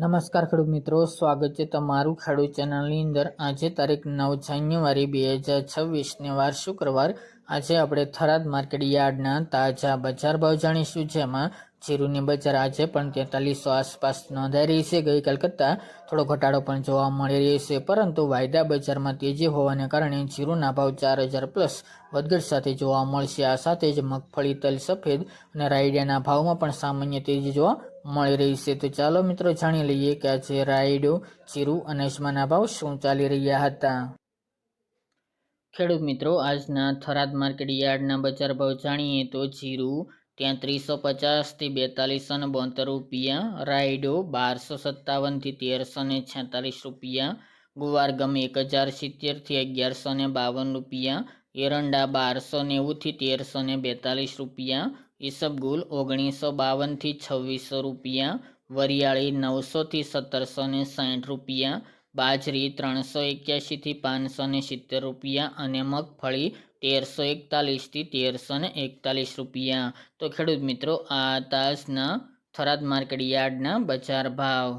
નમસ્કાર ખેડૂત મિત્રો, સ્વાગત છે તમારું ખેડૂત ચેનલની અંદર. આજે તારીખ નવ જાન્યુઆરી બે હજાર છવ્વીસને વાર શુક્રવાર. આજે આપણે થરાદ માર્કેટ યાર્ડના તાજા બજાર ભાવ જાણીશું, જેમાં જીરુની બજાર આજે પણ તેતાલીસો આસપાસ નોંધાઈ રહી છે. ગઈકાલ કરતાં થોડો ઘટાડો પણ જોવા મળી રહ્યો છે, પરંતુ વાયદા બજારમાં તેજી હોવાને કારણે જીરુના ભાવ ચાર હજાર પ્લસ વધઘટ સાથે જોવા મળશે. આ સાથે જ મગફળી, તલ, સફેદ અને રાયડિયાના ભાવમાં પણ સામાન્ય તેજી જોવા મળી રહી છે. તો ચાલો મિત્રો જાણી લઈએ કે આજે રાયડો જીરુ અને અજમાના ભાવ શું ચાલી રહ્યા હતા. ખેડૂત મિત્રો, આજના થરાદ માર્કેટ યાર્ડના બજાર ભાવ જાણીએ તો જીરું ત્યાં ત્રીસો પચાસથી બેતાલીસો ને બોતેર રૂપિયા, રાયડો બારસો સત્તાવનથી તેરસો ને છેતાલીસ રૂપિયા, ગુવાર ગમે એક હજાર સિત્તેરથી અગિયારસો ને બાવન રૂપિયા એરંડા બારસો નેવુંથી તેરસો ને બેતાલીસ રૂપિયા, ઈસબગુલ ઓગણીસો બાવનથી છવ્વીસો રૂપિયા, વરિયાળી નવસોથી સત્તરસો ને સાઠ રૂપિયા, બાજરી ત્રણસો એક્યાસીથી પાંચસો ને સિત્તેર રૂપિયા અને મગફળી તેરસો એકતાલીસથી તેરસો ને એકતાલીસ રૂપિયા. તો ખેડૂત મિત્રો, આ તાજના થરાદ માર્કેટ યાર્ડના બજાર ભાવ.